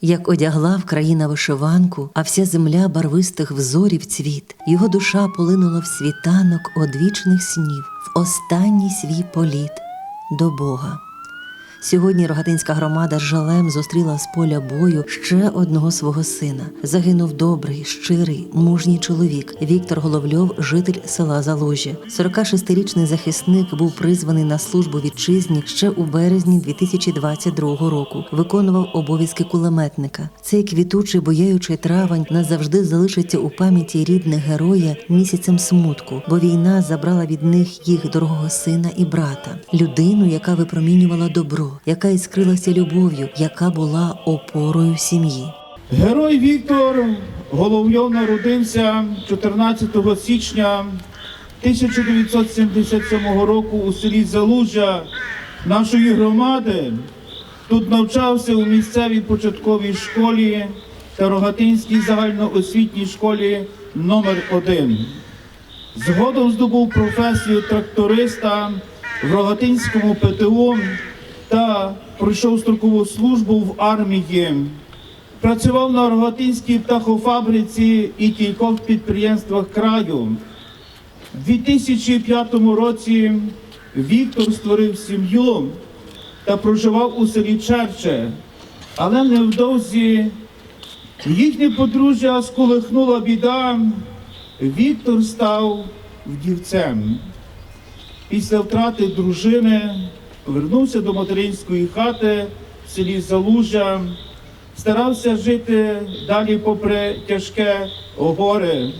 Як одягла в країна вишиванку, а вся земля барвистих взорів цвіт, його душа полинула в світанок одвічних снів, в останній свій політ до Бога. Сьогодні рогатинська громада жалем зустріла з поля бою ще одного свого сина. Загинув добрий, щирий, мужній чоловік Віктор Головльов, житель села Залужжя. 46-річний захисник був призваний на службу вітчизні ще у березні 2022 року. Виконував обов'язки кулеметника. Цей квітучий бояючий травень назавжди залишиться у пам'яті рідних героя місяцем смутку, бо війна забрала від них їх дорогого сина і брата, людину, яка випромінювала добро, яка іскрилася любов'ю, яка була опорою сім'ї. Герой Віктор Головльов народився 14 січня 1977 року у селі Залужжя нашої громади. Тут навчався у місцевій початковій школі та Рогатинській загальноосвітній школі номер 1 Згодом здобув професію тракториста в Рогатинському ПТУ та пройшов строкову службу в армії. Працював на Рогатинській птахофабриці і кількох підприємствах краю. У 2005 році Віктор створив сім'ю та проживав у селі Черче, але невдовзі їхнє подружжя сколихнула біда. Віктор став вдівцем. Після втрати дружини вернувся до материнської хати в селі Залужжя, старався жити далі попри тяжке горе.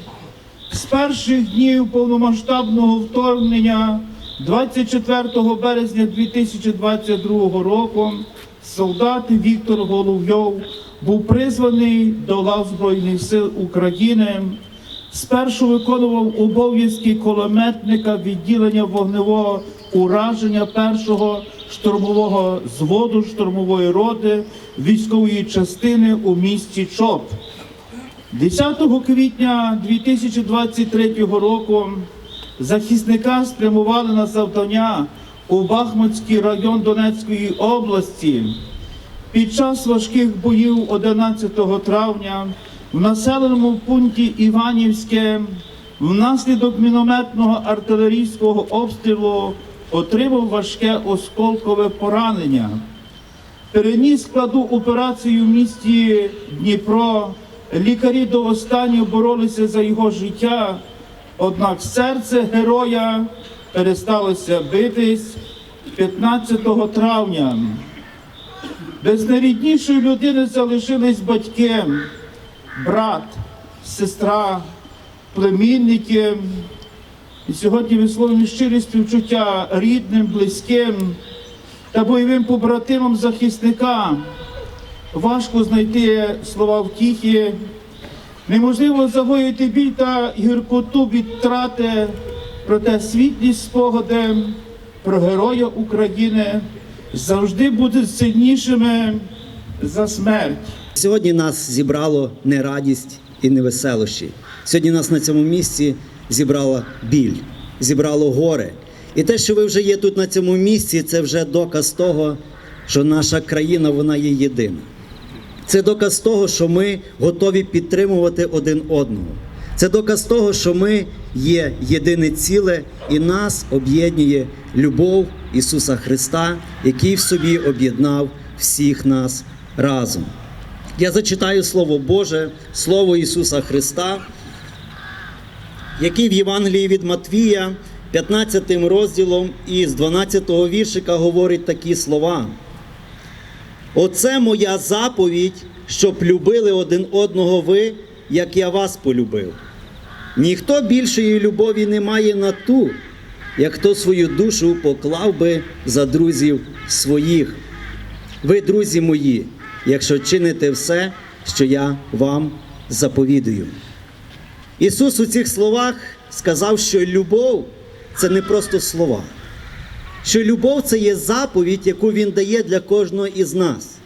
З перших днів повномасштабного вторгнення 24 березня 2022 року солдат Віктор Головйов був призваний до лав Збройних сил України. Спершу виконував обов'язки кулеметника відділення вогневого ураження першого штурмового зводу штурмової роти військової частини у місті Чоп. 10 квітня 2023 року захисника спрямували на завдання у Бахмутський район Донецької області. Під час важких боїв 11 травня в населеному пункті Іванівське внаслідок мінометного артилерійського обстрілу отримав важке осколкове поранення. Переніс складу операцію в місті Дніпро. Лікарі до останнього боролися за його життя, однак серце героя пересталося битись 15 травня. Без найріднішої людини залишились батьки, брат, сестра, племінники. І сьогодні висловлюємо щирі співчуття рідним, близьким та бойовим побратимам захисника. Важко знайти слова втіхи, неможливо загоїти біль та гіркоту від втрати, проте світлі спогади про героя України завжди будуть сильнішими за смерть. Сьогодні нас зібрало не радість і не веселощі. Сьогодні нас на цьому місці зібрала біль, зібрало горе. І те, що ви вже є тут на цьому місці, це вже доказ того, що наша країна вона є єдина. Це доказ того, що ми готові підтримувати один одного. Це доказ того, що ми є єдине ціле, і нас об'єднує любов Ісуса Христа, який в собі об'єднав всіх нас разом. Я зачитаю Слово Боже, Слово Ісуса Христа, який в Євангелії від Матвія, 15 розділом і з 12 віршика говорить такі слова. Оце моя заповідь, щоб любили один одного ви, як я вас полюбив. Ніхто більшої любові не має на ту, як хто свою душу поклав би за друзів своїх. Ви, друзі мої, якщо чините все, що я вам заповідую. Ісус у цих словах сказав, що любов це не просто слова, що любов це є заповідь, яку Він дає для кожного із нас.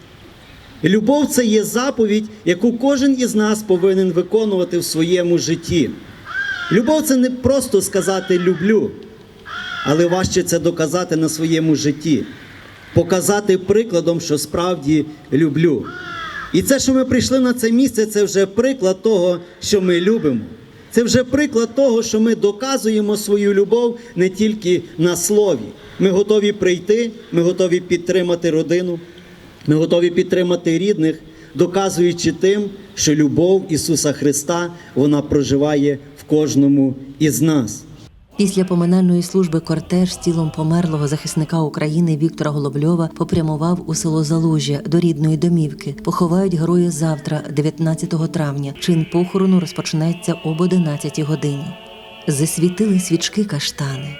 Любов це є заповідь, яку кожен із нас повинен виконувати в своєму житті. Любов це не просто сказати люблю, але важче це доказати на своєму житті, показати прикладом, що справді люблю. І це, що ми прийшли на це місце, це вже приклад того, що ми любимо. Це вже приклад того, що ми доказуємо свою любов не тільки на слові. Ми готові прийти, ми готові підтримати родину, ми готові підтримати рідних, доказуючи тим, що любов Ісуса Христа вона проживає в кожному із нас. Після поминальної служби кортеж з тілом померлого захисника України Віктора Голобльова попрямував у село Залужжя до рідної домівки. Поховають героя завтра, 19 травня. Чин похорону розпочнеться об 11 годині. Засвітили свічки каштани.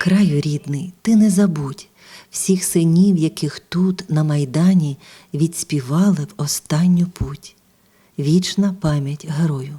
Краю рідний, ти не забудь всіх синів, яких тут, на майдані, відспівали в останню путь. Вічна пам'ять герою.